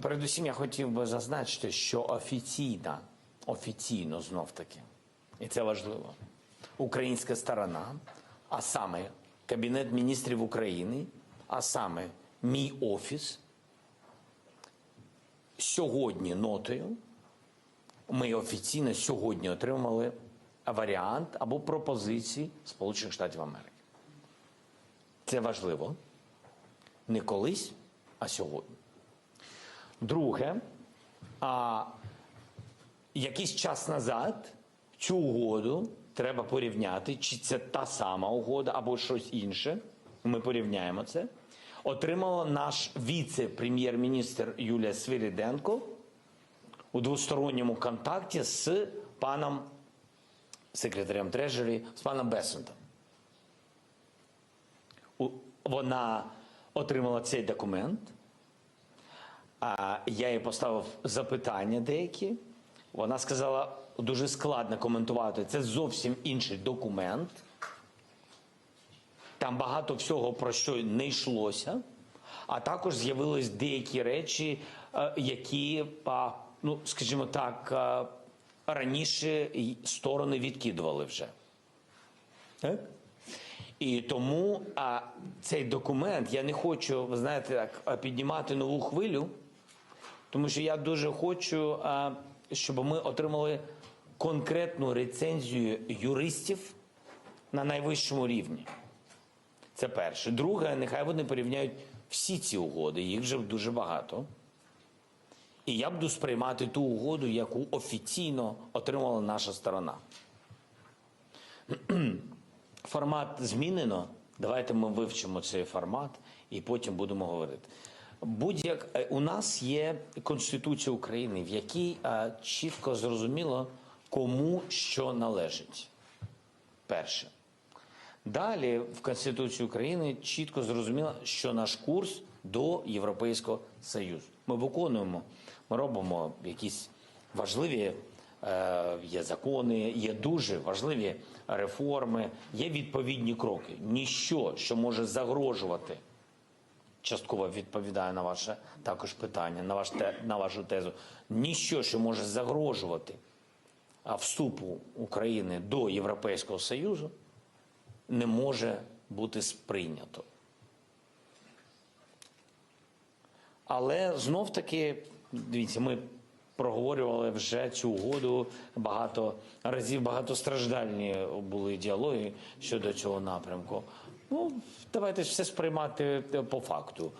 Передусім, я хотів би зазначити, що офіційна, офіційно знов таки, і це важливо, українська сторона, а саме Кабінет міністрів України, а саме мій офіс, сьогодні нотою, ми офіційно сьогодні отримали варіант або пропозиції Сполучених Штатів Америки. Це важливо. Не колись, а сьогодні. Друге, а якийсь час назад цю угоду треба порівняти, чи це та сама угода або щось інше. Ми порівняємо це. Отримала наш віце-прем'єр-міністр Юлія Свириденко у двосторонньому контакті з паном секретарем Трежері, з паном Бесентом. Вона отримала цей документ. А я їй поставив запитання деякі. Вона сказала, дуже складно коментувати. Це зовсім інший документ. Там багато всього про що не йшлося. А також з'явились деякі речі, е, які, ну, скажімо так, е, раніше сторони відкидували вже. Так? І тому а, цей документ я не хочу, ви знаєте, так, піднімати нову хвилю, тому що я дуже хочу, щоб ми отримали конкретну рецензію юристів на найвищому рівні. Це перше. Друге, нехай вони порівняють всі ці угоди, їх вже дуже багато. І я буду сприймати ту угоду, яку офіційно отримала наша сторона. Формат змінено. Давайте ми вивчимо цей формат і потім будемо говорити. Будь-як е, у нас є Конституція України, в якій е, чітко зрозуміло, кому що належить. Перше. Далі в Конституції України чітко зрозуміло, що наш курс до Європейського Союзу. Ми виконуємо, ми робимо якісь важливі е, є закони, є дуже важливі реформи, є відповідні кроки. Ніщо, що може загрожувати, частково відповідає на ваше також питання, на, ваш те, на вашу тезу. Ніщо, що може загрожувати вступу України до Європейського Союзу, не може бути сприйнято. Але знов таки, дивіться, ми проговорювали вже цю угоду багато разів, багатостраждальні були діалоги щодо цього напрямку. Ну, давайте все сприймати по факту.